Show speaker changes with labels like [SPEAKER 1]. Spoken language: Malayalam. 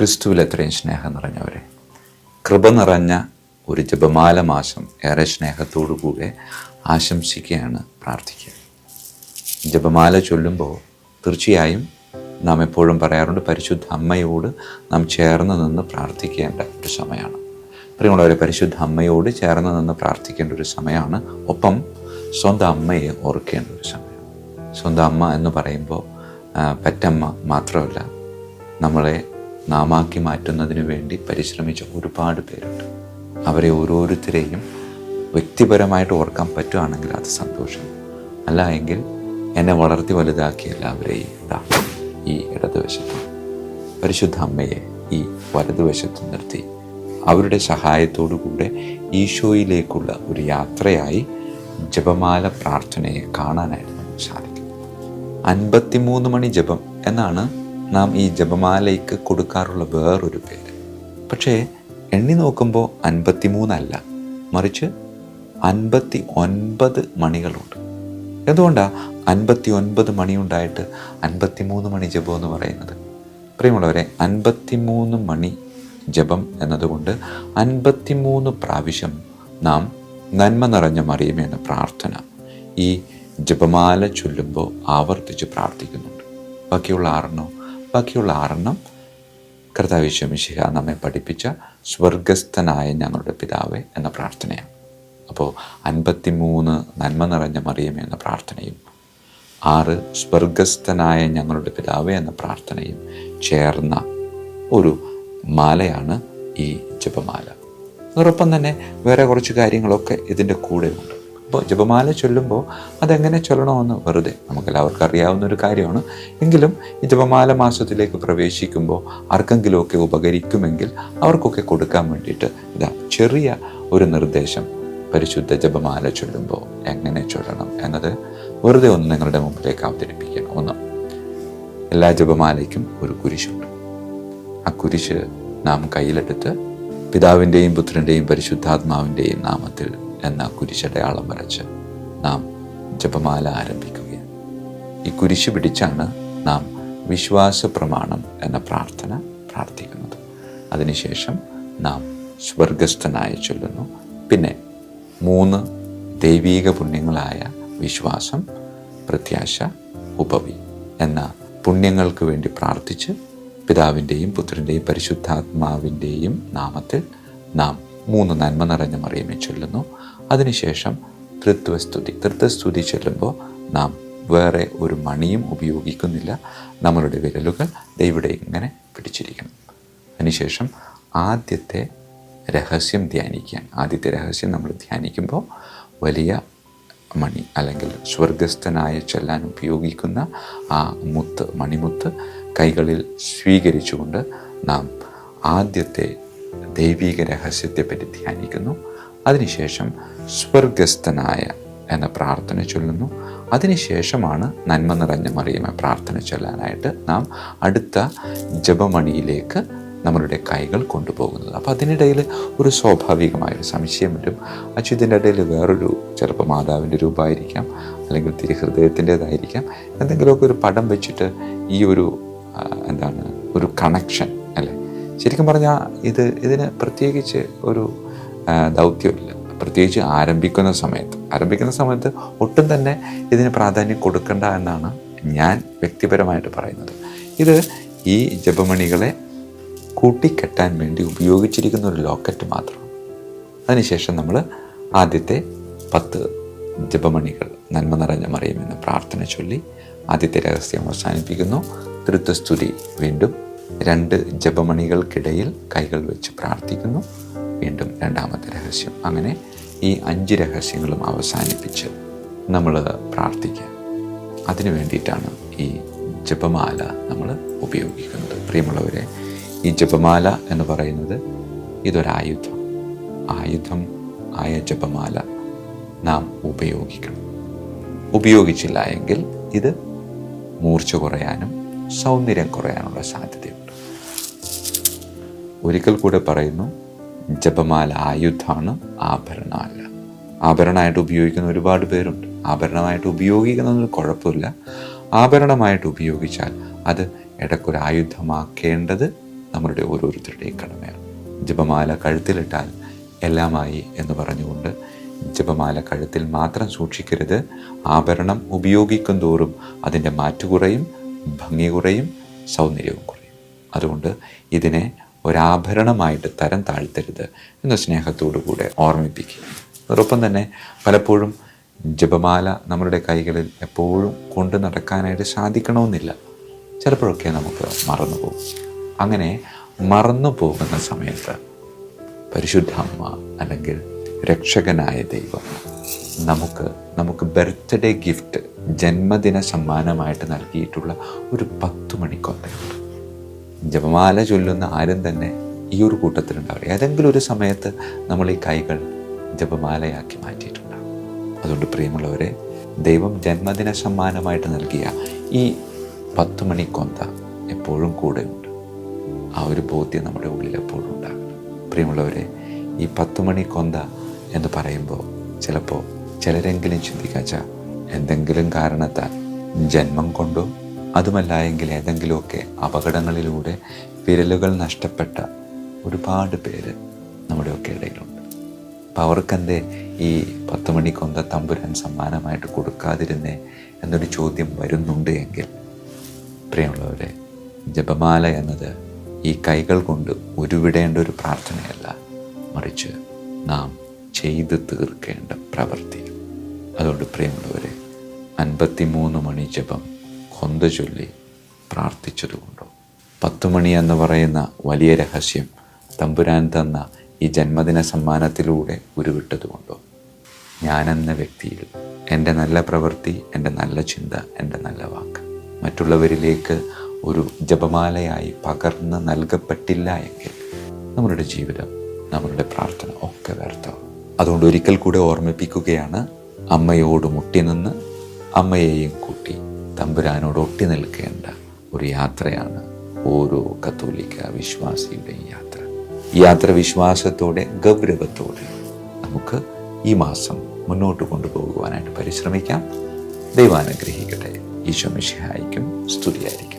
[SPEAKER 1] ക്രിസ്തുവിൽ എത്രയും സ്നേഹം നിറഞ്ഞവരെ കൃപ നിറഞ്ഞ ഒരു ജപമാല മാസം ഏറെ സ്നേഹത്തോടു കൂടെ ആശംസിക്കുകയാണ് പ്രാർത്ഥിക്കുക. ജപമാല ചൊല്ലുമ്പോൾ തീർച്ചയായും നാം എപ്പോഴും പറയാറുണ്ട് പരിശുദ്ധ അമ്മയോട് നാം ചേർന്ന് നിന്ന് പ്രാർത്ഥിക്കേണ്ട ഒരു സമയമാണ്. പ്രിയമുള്ളവരെ പരിശുദ്ധ അമ്മയോട് ചേർന്ന് നിന്ന് പ്രാർത്ഥിക്കേണ്ട ഒരു സമയമാണ്. ഒപ്പം സ്വന്തം അമ്മയെ ഓർക്കേണ്ട ഒരു സമയം. സ്വന്തം അമ്മ എന്ന് പറയുമ്പോൾ പറ്റമ്മ മാത്രമല്ല നമ്മളെ നാമാക്കി മാറ്റുന്നതിനു വേണ്ടി പരിശ്രമിച്ച ഒരുപാട് പേരുണ്ട്. അവരെ ഓരോരുത്തരെയും വ്യക്തിപരമായിട്ട് ഓർക്കാൻ പറ്റുകയാണെങ്കിൽ അത് സന്തോഷം. അല്ല എങ്കിൽ എന്നെ വളർത്തി വലുതാക്കി എല്ലാവരെയും ഇതാ ഈ ഇടതുവശത്ത്. പരിശുദ്ധ അമ്മയെ ഈ വലതുവശത്ത് നിർത്തി. അവരുടെ സഹായത്തോടു കൂടെ ഈശോയിലേക്കുള്ള ഒരു യാത്രയായി ജപമാല പ്രാർത്ഥനയെ കാണാനായിട്ട് നമുക്ക് സാധിക്കും അൻപത്തിമൂന്ന് മണി ജപം എന്നാണ് നാം ഈ ജപമാലയ്ക്ക് കൊടുക്കാറുള്ള വേറൊരു പേര്. പക്ഷേ എണ്ണി നോക്കുമ്പോൾ അൻപത്തിമൂന്നല്ല. മറിച്ച് അൻപത്തി ഒൻപത് മണികളുണ്ട്. എന്തുകൊണ്ടാണ് അൻപത്തി ഒൻപത് മണിയുണ്ടായിട്ട് അൻപത്തിമൂന്ന് മണി ജപം എന്ന് പറയുന്നത്? പ്രിയമുള്ളവരെ അൻപത്തിമൂന്ന് മണി ജപം എന്നതുകൊണ്ട് അൻപത്തിമൂന്ന് പ്രാവശ്യം നാം നന്മ നിറഞ്ഞ മറിയമേ എന്ന പ്രാർത്ഥന ഈ ജപമാല ചൊല്ലുമ്പോൾ ആവർത്തിച്ച് പ്രാർത്ഥിക്കുന്നുണ്ട്. ബാക്കിയുള്ള ആറെണ്ണോ ബാക്കിയുള്ള ആറെണ്ണം കർത്താവിശ്വമിശിഹ നമ്മെ പഠിപ്പിച്ച സ്വർഗസ്ഥനായ ഞങ്ങളുടെ പിതാവ് എന്ന പ്രാർത്ഥനയാണ്. അപ്പോൾ അൻപത്തിമൂന്ന് നന്മ നിറഞ്ഞ മറിയം എന്ന പ്രാർത്ഥനയും ആറ് സ്വർഗസ്ഥനായ ഞങ്ങളുടെ പിതാവ് എന്ന പ്രാർത്ഥനയും ചേർന്ന ഒരു മാലയാണ് ഈ ജപമാല. അതോടൊപ്പം തന്നെ വേറെ കുറച്ച് കാര്യങ്ങളൊക്കെ ഇതിന്റെ കൂടെയുണ്ട് അപ്പോൾ ജപമാല ചൊല്ലുമ്പോൾ അതെങ്ങനെ ചൊല്ലണമെന്ന് വെറുതെ നമുക്കെല്ലാവർക്കും അറിയാവുന്ന ഒരു കാര്യമാണ്. എങ്കിലും ഈ ജപമാല മാസത്തിലേക്ക് പ്രവേശിക്കുമ്പോൾ ആർക്കെങ്കിലുമൊക്കെ ഉപകരിക്കുമെങ്കിൽ അവർക്കൊക്കെ കൊടുക്കാൻ വേണ്ടിയിട്ട് ഇതാ ചെറിയ ഒരു നിർദ്ദേശം. പരിശുദ്ധ ജപമാല ചൊല്ലുമ്പോൾ എങ്ങനെ ചൊല്ലണം എന്നത് വെറുതെ ഒന്ന് നിങ്ങളുടെ മുമ്പിലേക്ക് അവതരിപ്പിക്കണം. ഒന്ന് എല്ലാ ജപമാലയ്ക്കും ഒരു കുരിശുണ്ട്. ആ കുരിശ് നാം കയ്യിലെടുത്ത് പിതാവിന്റെയും പുത്രന്റെയും പരിശുദ്ധാത്മാവിന്റെയും നാമത്തിൽ എന്ന കുരിശടയാളം വരച്ച് നാം ജപമാല ആരംഭിക്കുകയാണ്. ഈ കുരിശ് പിടിച്ചാണ് നാം വിശ്വാസ പ്രമാണം എന്ന പ്രാർത്ഥന പ്രാർത്ഥിക്കുന്നത്. അതിനുശേഷം നാം സ്വർഗസ്ഥനായി ചൊല്ലുന്നു. പിന്നെ മൂന്ന് ദൈവീക പുണ്യങ്ങളായ വിശ്വാസം പ്രത്യാശ ഉപവി എന്ന പുണ്യങ്ങൾക്ക് വേണ്ടി പ്രാർത്ഥിച്ച് പിതാവിന്റെയും പുത്രന്റെയും പരിശുദ്ധാത്മാവിന്റെയും നാമത്തിൽ നാം മൂന്ന് നന്മ നിറഞ്ഞ മറിയമ്മ ചൊല്ലുന്നു. അതിനുശേഷം തൃത്വസ്തുതി. തൃത്വസ്തുതി ചൊല്ലുമ്പോൾ നാം വേറെ ഒരു മണിയും ഉപയോഗിക്കുന്നില്ല. നമ്മളുടെ വിരലുകൾ ദൈവയുടെ ഇങ്ങനെ പിടിച്ചിരിക്കണം. അതിനുശേഷം ആദ്യത്തെ രഹസ്യം ധ്യാനിക്കാൻ. ആദ്യത്തെ രഹസ്യം നമ്മൾ ധ്യാനിക്കുമ്പോൾ വലിയ മണി അല്ലെങ്കിൽ സ്വർഗസ്ഥനായ ചെല്ലാൻ ഉപയോഗിക്കുന്ന ആ മുത്ത് മണിമുത്ത് കൈകളിൽ സ്വീകരിച്ചുകൊണ്ട് നാം ആദ്യത്തെ ദൈവിക രഹസ്യത്തെപ്പറ്റി ധ്യാനിക്കുന്നു. അതിനുശേഷം സ്വർഗസ്ഥനായ എന്ന പ്രാർത്ഥന ചൊല്ലുന്നു. അതിനുശേഷമാണ് നന്മ നിറഞ്ഞ മറിയമ പ്രാർത്ഥന ചൊല്ലാനായിട്ട് നാം അടുത്ത ജപമണിയിലേക്ക് നമ്മളുടെ കൈകൾ കൊണ്ടുപോകുന്നത്. അപ്പോൾ അതിനിടയിൽ ഒരു സ്വാഭാവികമായൊരു സംശയം വരും. അച്യുതിന്റെ ഇടയിൽ വേറൊരു ചിലപ്പോൾ മാതാവിന്റെ രൂപമായിരിക്കാം അല്ലെങ്കിൽ തിരുഹൃദയത്തിന്റേതായിരിക്കാം. എന്തെങ്കിലുമൊക്കെ ഒരു പടം വെച്ചിട്ട് ഈ ഒരു എന്താണ് ഒരു കണക്ഷൻ അല്ലേ? ശരിക്കും പറഞ്ഞാൽ ഇത് ഇതിന് പ്രത്യേകിച്ച് ഒരു ദൗത്യമില്ല. പ്രത്യേകിച്ച് ആരംഭിക്കുന്ന സമയത്ത്. ആരംഭിക്കുന്ന സമയത്ത് ഒട്ടും തന്നെ ഇതിന് പ്രാധാന്യം കൊടുക്കണ്ട എന്നാണ് ഞാൻ വ്യക്തിപരമായിട്ട് പറയുന്നത്. ഇത് ഈ ജപമണികളെ കൂട്ടിക്കെട്ടാൻ വേണ്ടി ഉപയോഗിച്ചിരിക്കുന്ന ഒരു ലോക്കറ്റ് മാത്രമാണ് അതിനുശേഷം നമ്മൾ ആദ്യത്തെ പത്ത് ജപമണികൾ നന്മ നിറഞ്ഞ മറിയുമെന്ന് പ്രാർത്ഥന ചൊല്ലി ആദ്യത്തെ രഹസ്യം അവസാനിപ്പിക്കുന്നു. തൃത്വസ്തുതി വീണ്ടും രണ്ട് ജപമണികൾക്കിടയിൽ കൈകൾ വെച്ച് പ്രാർത്ഥിക്കുന്നു. വീണ്ടും രണ്ടാമത്തെ രഹസ്യം. അങ്ങനെ ഈ അഞ്ച് രഹസ്യങ്ങളും അവസാനിപ്പിച്ച് നമ്മൾ പ്രാർത്ഥിക്കുക. അതിനു വേണ്ടിയിട്ടാണ് ഈ ജപമാല നമ്മൾ ഉപയോഗിക്കുന്നത്. പ്രിയമുള്ളവരെ ഈ ജപമാല എന്ന് പറയുന്നത് ഇതൊരായുധം. ആയുധം ആയ ജപമാല നാം ഉപയോഗിക്കണം. ഉപയോഗിച്ചില്ല എങ്കിൽ ഇത് മൂർച്ച കുറയാനും സൗന്ദര്യം കുറയാനുള്ള സാധ്യതയുണ്ട്. ഒരിക്കൽ കൂടെ പറയുന്നു ജപമാല ആയുധമാണ് ആഭരണമല്ല. ആഭരണമായിട്ട് ഉപയോഗിക്കുന്ന ഒരുപാട് പേരുണ്ട്. ആഭരണമായിട്ട് ഉപയോഗിക്കുന്നതിന് കുഴപ്പമില്ല. ആഭരണമായിട്ട് ഉപയോഗിച്ചാൽ അത് ഇടയ്ക്കൊരു ആയുധമാക്കേണ്ടത് നമ്മളുടെ ഓരോരുത്തരുടെയും കടമയാണ്. ജപമാല കഴുത്തിലിട്ടാൽ എല്ലാമായി എന്ന് പറഞ്ഞുകൊണ്ട് ജപമാല കഴുത്തിൽ മാത്രം സൂക്ഷിക്കരുത്. ആഭരണം ഉപയോഗിക്കും തോറും അതിന്റെ മാറ്റു കുറയും. ഭംഗി കുറയും സൗന്ദര്യവും കുറയും. അതുകൊണ്ട് ഇതിനെ ഒരാഭരണമായിട്ട് തരം താഴ്ത്തരുത് എന്ന സ്നേഹത്തോടു കൂടെ ഓർമ്മിപ്പിക്കുക. അതോടൊപ്പം തന്നെ പലപ്പോഴും ജപമാല നമ്മളുടെ കൈകളിൽ എപ്പോഴും കൊണ്ട് നടക്കാനായിട്ട് സാധിക്കണമെന്നില്ല. ചിലപ്പോഴൊക്കെ നമുക്ക് മറന്നു പോകും അങ്ങനെ മറന്നു പോകുന്ന സമയത്ത് പരിശുദ്ധ അമ്മ അല്ലെങ്കിൽ രക്ഷകനായ ദൈവം നമുക്ക് നമുക്ക് ബർത്ത്ഡേ ഗിഫ്റ്റ് ജന്മദിന സമ്മാനമായിട്ട് നൽകിയിട്ടുള്ള ഒരു പത്ത് മണിക്കൊത്തയുണ്ട് ജപമാല ചൊല്ലുന്ന ആരും തന്നെ ഈ ഒരു കൂട്ടത്തിലുണ്ടാവില്ല. ഏതെങ്കിലും ഒരു സമയത്ത് നമ്മൾ ഈ കൈകൾ ജപമാലയാക്കി മാറ്റിയിട്ടുണ്ടാകും അതുകൊണ്ട് പ്രിയമുള്ളവരെ ദൈവം ജന്മദിന സമ്മാനമായിട്ട് നൽകിയ ഈ പത്ത് മണിക്കൊന്ത എപ്പോഴും കൂടെയുണ്ട്. ആ ഒരു ബോധ്യം നമ്മുടെ ഉള്ളിൽ എപ്പോഴും ഉണ്ടാകണം. പ്രിയമുള്ളവരെ ഈ പത്ത് മണി കൊന്ത എന്ന് പറയുമ്പോൾ ചിലപ്പോൾ ചിലരെങ്കിലും ചിന്തിക്കാച്ച എന്തെങ്കിലും കാരണത്താൽ ജന്മം കൊണ്ടോ അതുമല്ല എങ്കിൽ ഏതെങ്കിലുമൊക്കെ അപകടങ്ങളിലൂടെ വിരലുകൾ നഷ്ടപ്പെട്ട ഒരുപാട് പേര് നമ്മുടെയൊക്കെ ഇടയിലുണ്ട്. അപ്പം അവർക്കെന്തേ ഈ പത്ത് മണിക്കൊന്ത കൊന്ത തമ്പുരാൻ സമ്മാനമായിട്ട് കൊടുക്കാതിരുന്നേ എന്നൊരു ചോദ്യം വരുന്നുണ്ട് എങ്കിൽ? പ്രിയമുള്ളവരെ ജപമാല എന്നത് ഈ കൈകൾ കൊണ്ട് ഉരുവിടേണ്ട ഒരു പ്രാർത്ഥനയല്ല. മറിച്ച് നാം ചെയ്തു തീർക്കേണ്ട പ്രവൃത്തി അതുകൊണ്ട് പ്രിയമുള്ളവരെ അൻപത്തിമൂന്ന് മണി ജപം കൊന്ത ചൊല്ലി പ്രാർത്ഥിച്ചതുകൊണ്ടോ? പത്ത് മണി എന്ന് പറയുന്ന വലിയ രഹസ്യം തമ്പുരാൻ തന്ന ഈ ജന്മദിന സമ്മാനത്തിലൂടെ ഉരുവിട്ടതുകൊണ്ടോ? ഞാനെന്ന വ്യക്തിയിൽ എന്റെ നല്ല പ്രവൃത്തി എന്റെ നല്ല ചിന്ത എന്റെ നല്ല വാക്ക് മറ്റുള്ളവരിലേക്ക് ഒരു ജപമാലയായി പകർന്ന് നൽകപ്പെട്ടില്ല എങ്കിൽ നമ്മളുടെ ജീവിതം നമ്മളുടെ പ്രാർത്ഥന ഒക്കെ വ്യർത്ഥമാവും. അതുകൊണ്ട് ഒരിക്കൽ കൂടെ ഓർമ്മിപ്പിക്കുകയാണ് അമ്മയോട് മുട്ടി നിന്ന് അമ്മയെയും കൂട്ടി തമ്പുരാനോട് ഒട്ടി നിൽക്കേണ്ട ഒരു യാത്രയാണ് ഓരോ കത്തോലിക്ക വിശ്വാസിയുടെയും യാത്ര. ഈ യാത്ര വിശ്വാസത്തോടെ ഗൗരവത്തോടെ നമുക്ക് ഈ മാസം മുന്നോട്ട് കൊണ്ടുപോകുവാനായിട്ട് പരിശ്രമിക്കാം. ദൈവാനുഗ്രഹിക്കട്ടെ. ഈശോ മിശിഹായിക്കും സ്തുതിയായിരിക്കും.